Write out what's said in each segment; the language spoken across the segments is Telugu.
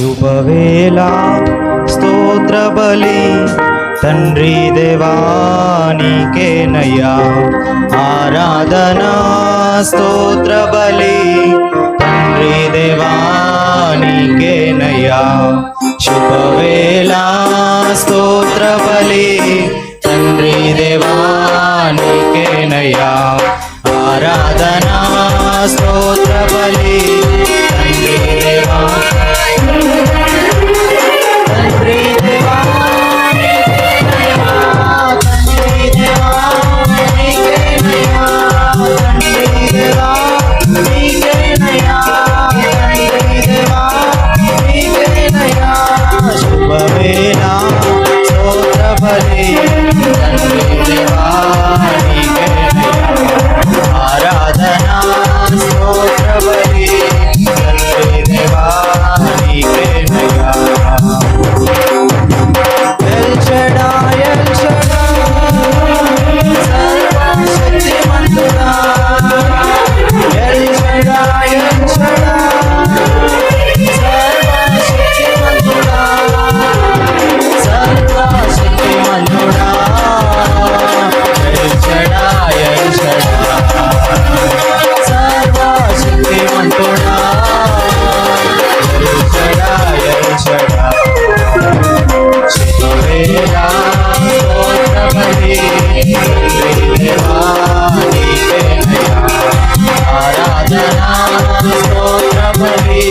శుభవేళ స్తోత్రబలి తండ్రి దేవానికేనయ్యా. ఆరాధనా స్తోత్రబలి తండ్రి దేవానికేనయ్యా. శుభవేళ స్తోత్రబలి తండ్రి దేవానికేనయ్యా. ఆరాధనా స్తోత్రబలి आराधना स्तोत्रमये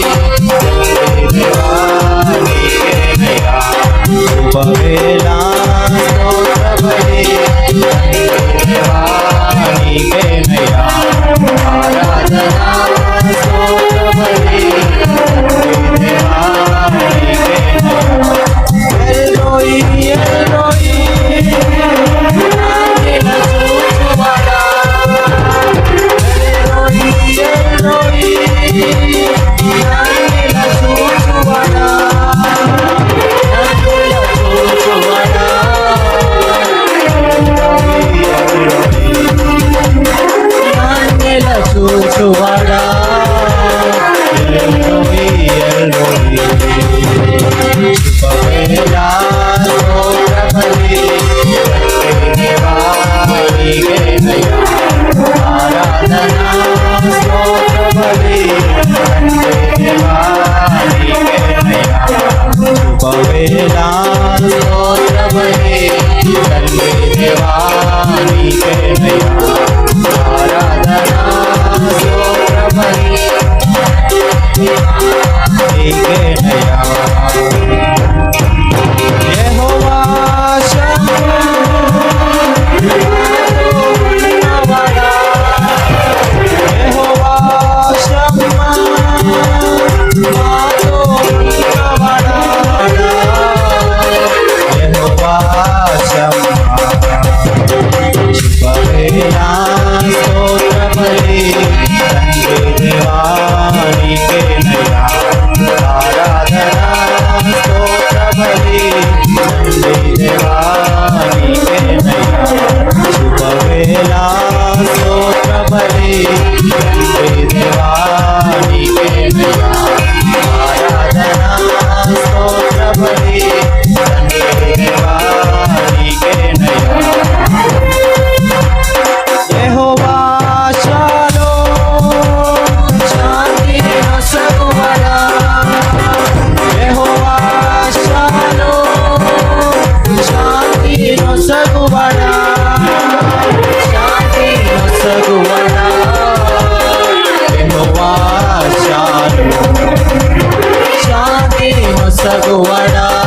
राम स्तोत्रम हे देवा સગવડા.